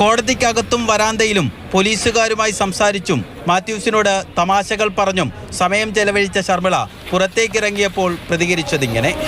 കോടതിക്കകത്തും വരാന്തയിലും പോലീസുകാരുമായി സംസാരിച്ചും മാത്യൂസിനോട് തമാശകൾ പറഞ്ഞും സമയം ചെലവഴിച്ച ശർമിള പുറത്തേക്കിറങ്ങിയപ്പോൾ പ്രതികരിച്ചതിങ്ങനെ.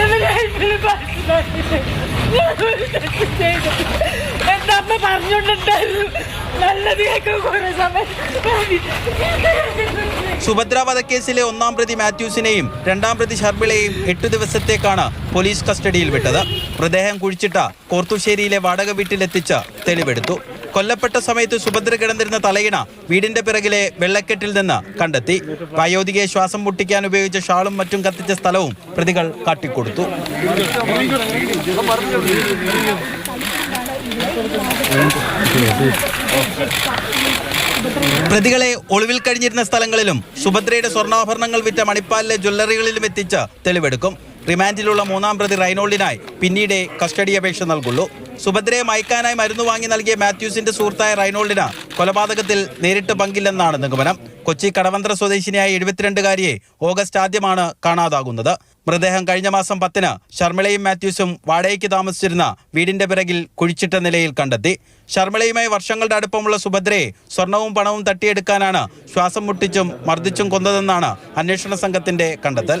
എന്റെ എന്റെ സുഭദ്ര വധക്കേസിലെ ഒന്നാം പ്രതി മാത്യൂസിനെയും രണ്ടാം പ്രതി ഷർബിളെയും എട്ടു ദിവസത്തേക്കാണ് പോലീസ് കസ്റ്റഡിയിൽ വിട്ടത്. മൃതദേഹം കുഴിച്ചിട്ട കോർത്തുശ്ശേരിയിലെ വാടക വീട്ടിലെത്തിച്ച് തെളിവെടുത്തു. കൊല്ലപ്പെട്ട സമയത്ത് സുഭദ്ര കിടന്നിരുന്ന തലയിണ വീടിന്റെ പിറകിലെ വെള്ളക്കെട്ടിൽ നിന്ന് കണ്ടെത്തി. വയോധികയെ ശ്വാസം മുട്ടിക്കാൻ ഉപയോഗിച്ച ഷാളും മറ്റും കത്തിച്ച സ്ഥലവും പ്രതികൾ കാട്ടിക്കൊടുത്തു. പ്രതികളെ ഒളിവിൽ കഴിഞ്ഞിരുന്ന സ്ഥലങ്ങളിലും സുഭദ്രയുടെ സ്വർണാഭരണങ്ങൾ വിറ്റ മണിപ്പാലിലെ ജ്വല്ലറികളിലും എത്തിച്ച് തെളിവെടുക്കും. റിമാൻഡിലുള്ള മൂന്നാം പ്രതി റൈനോൾഡിനായി പിന്നീട് കസ്റ്റഡി അപേക്ഷ നൽകുള്ളൂ. സുഭദ്രയെ മയക്കാനായി മരുന്ന് വാങ്ങി നൽകിയ മാത്യൂസിന്റെ സുഹൃത്തായ റൈനോൾഡിന് കൊലപാതകത്തിൽ നേരിട്ട് പങ്കില്ലെന്നാണ് നിഗമനം. കൊച്ചി കടവന്ത്ര സ്വദേശിനിയായ എഴുപത്തിരണ്ടുകാരിയെ ഓഗസ്റ്റ് ആദ്യമാണ് കാണാതാകുന്നത്. മൃതദേഹം കഴിഞ്ഞ മാസം പത്തിന് ശർമിളയും മാത്യൂസും വാടകയ്ക്ക് താമസിച്ചിരുന്ന വീടിന്റെ പിറകിൽ കുഴിച്ചിട്ട നിലയിൽ കണ്ടെത്തി. ശർമിളയുമായി വർഷങ്ങളുടെ അടുപ്പമുള്ള സുഭദ്രയെ സ്വർണവും പണവും തട്ടിയെടുക്കാനാണ് ശ്വാസം മുട്ടിച്ചും മർദ്ദിച്ചും കൊന്നതെന്നാണ് അന്വേഷണ സംഘത്തിന്റെ കണ്ടെത്തൽ.